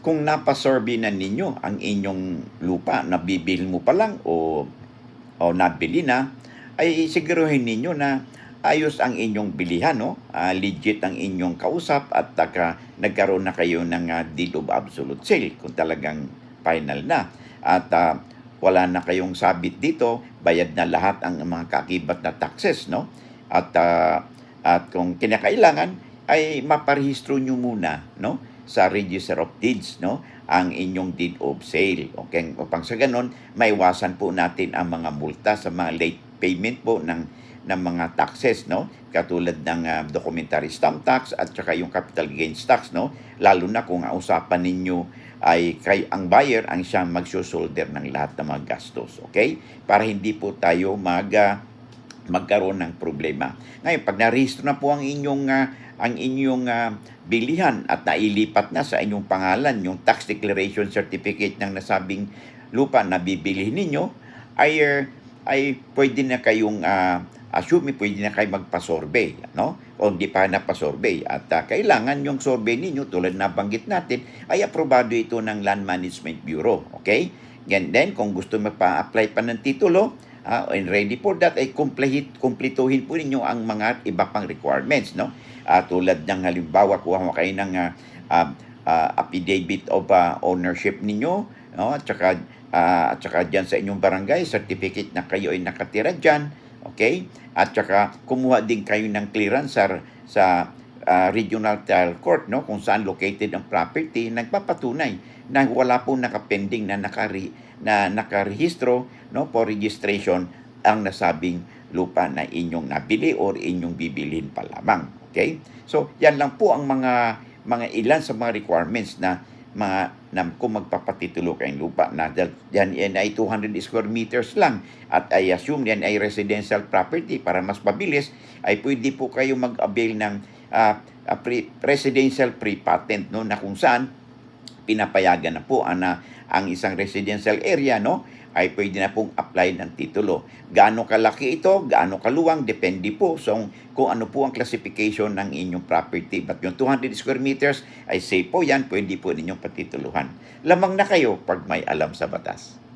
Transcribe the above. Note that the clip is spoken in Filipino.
kung napasurvey na ninyo ang inyong lupa, nabibili mo pa lang o, o nabili na, ay siguruhin ninyo na ayos ang inyong bilihan, no? Ah, legit ang inyong kausap at taka, nagkaroon na kayo ng ah, deed of absolute sale kung talagang final na. At ah, wala na kayong sabit dito, bayad na lahat ang mga kakibat na taxes, no? At ah, at kung kinakailangan ay maparehistro nyo muna, no? Sa Register of Deeds, no? ang inyong deed of sale. Okay? Upang sa ganon, maiwasan po natin ang mga multa sa mga late payment po ng ng mga taxes, no? Katulad ng ah, documentary stamp tax at saka yung capital gains tax, no? Lalo na kung ang usapan ninyo ay kay ang buyer ang siyang magsusolder ng lahat ng mga gastos, okay? Para hindi po tayo mag ah, magkaroon ng problema. Ngayon, pag narehistro na po ang inyong ah, ang inyong ah, bilihan at nailipat na sa inyong pangalan yung tax declaration certificate ng nasabing lupa na bibilihin ninyo ay ah, ay pwede na kayong ah, assume pwede na kayo magpa-survey, no? O hindi pa napasurvey. At ah, kailangan yung survey ninyo, tulad na banggit natin, ay aprobado ito ng Land Management Bureau. Okay? And then, kung gusto magpa-apply pa ng titulo, ah, and ready for that, ay complete, kumplituhin po ninyo ang mga iba pang requirements, no? Ah, tulad ng halimbawa, kuha mo kayo ng ah, ah, affidavit of ah, ownership ninyo, no? At saka, ah, at saka dyan sa inyong barangay, certificate na kayo ay nakatira dyan, okay? At saka kumuha din kayo ng clearance sa, sa ah, regional trial court, no? Kung saan located ang property, nagpapatunay na wala pong nakapending na nakari na nakarehistro no for registration ang nasabing lupa na inyong nabili or inyong bibilhin pa lamang. Okay? So, yan lang po ang mga mga ilan sa mga requirements na mga na kung magpapatitulo kayong lupa na yan, yan ay 200 square meters lang at I assume yan ay residential property para mas mabilis ay pwede po kayo mag-avail ng ah, ah, pre- residential pre-patent no na kung saan pinapayagan na po ang, ah, ang isang residential area no ay pwede na pong apply ng titulo. Gaano kalaki ito, gaano kaluwang, depende po so, kung ano po ang classification ng inyong property. But yung 200 square meters ay safe po yan, pwede po ninyong patituluhan. Lamang na kayo pag may alam sa batas.